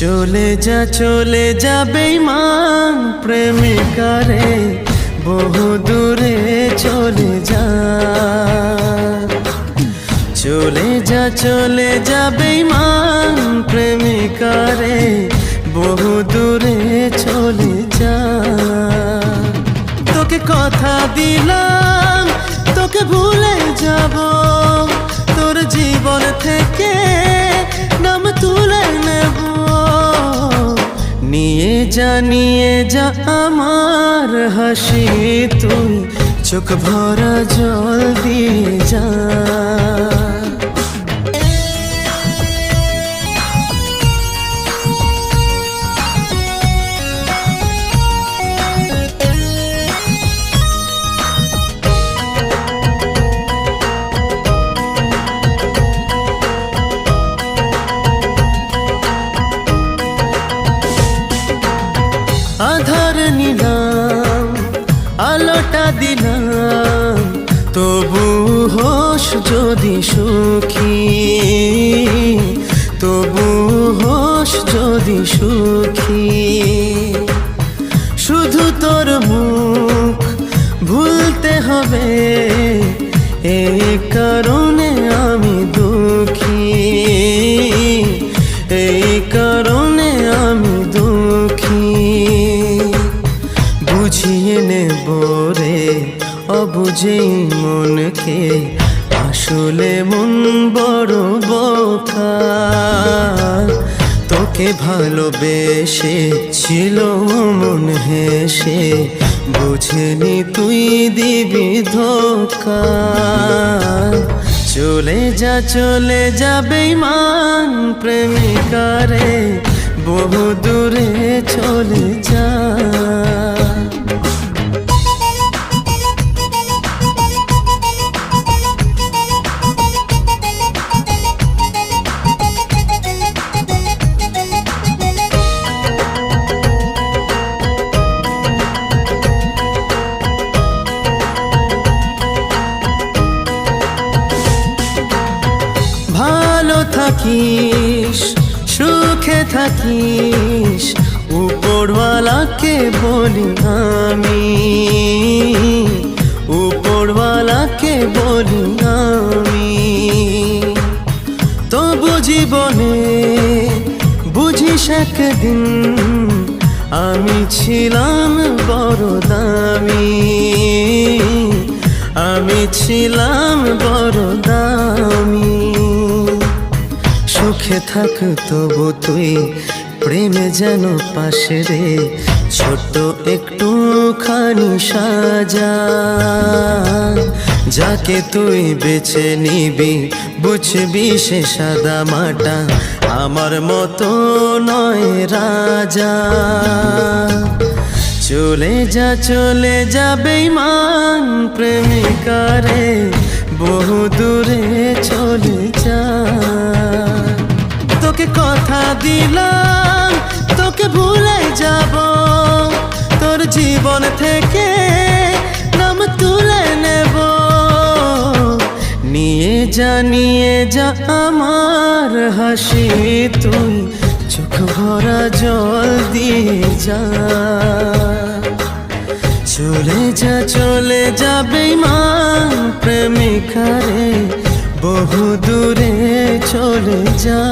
চলে যা চলে যা বেইমান প্রেমিকারে, বহু দূরে চলে যা। চলে যা চলে যা বেইমান প্রেমিকারে, বহু দূরে চলে যা। তোকে কথা দিলাম নিয়ে যা নিয়ে যা আমার হাসি তুই চোখ ভরা জল দিয়ে যা। দিলাম তবু হোস যদি সুখী তবু হোস যদি সুখী। অবুঝেই মনকে, আসলে মন বড় বোকা তোকে ভালোবেসে ছিল মন হেসে, বুঝেনি তুই দিবি ধোকা। চলে যা, চলে যাবে মান প্রেমিকারে বহু দূরে চলে যা। থাকিস, সুখে থাকিস, উপরওয়ালাকে বলি আমি। উপরওয়ালাকে বলি আমি। তবু জীবনে বুঝিস একদিন, আমি ছিলাম বড় দামি। আমি ছিলাম বড় দামি। সুখে থাক তবু তুই প্রেমে যেন পাশে রে। ছোট্ট একটু খানি সাজা, যাকে তুই বেছে নিবি, বুঝবি সে সাদা মাটা আমার মতো নয় রাজা। চলে যা চলে যা বেইমান প্রেমিকারে দিলাম, তোকে ভুলে যাব। তোর জীবন থেকে নাম তুলে নেব। নিয়ে যা নিয়ে যা আমার হাসি, তুই চোখ ভরা জল দিয়ে যা। চলে যা, চলে যাবে মা প্রেমিকারে বহু দূরে চলে যা।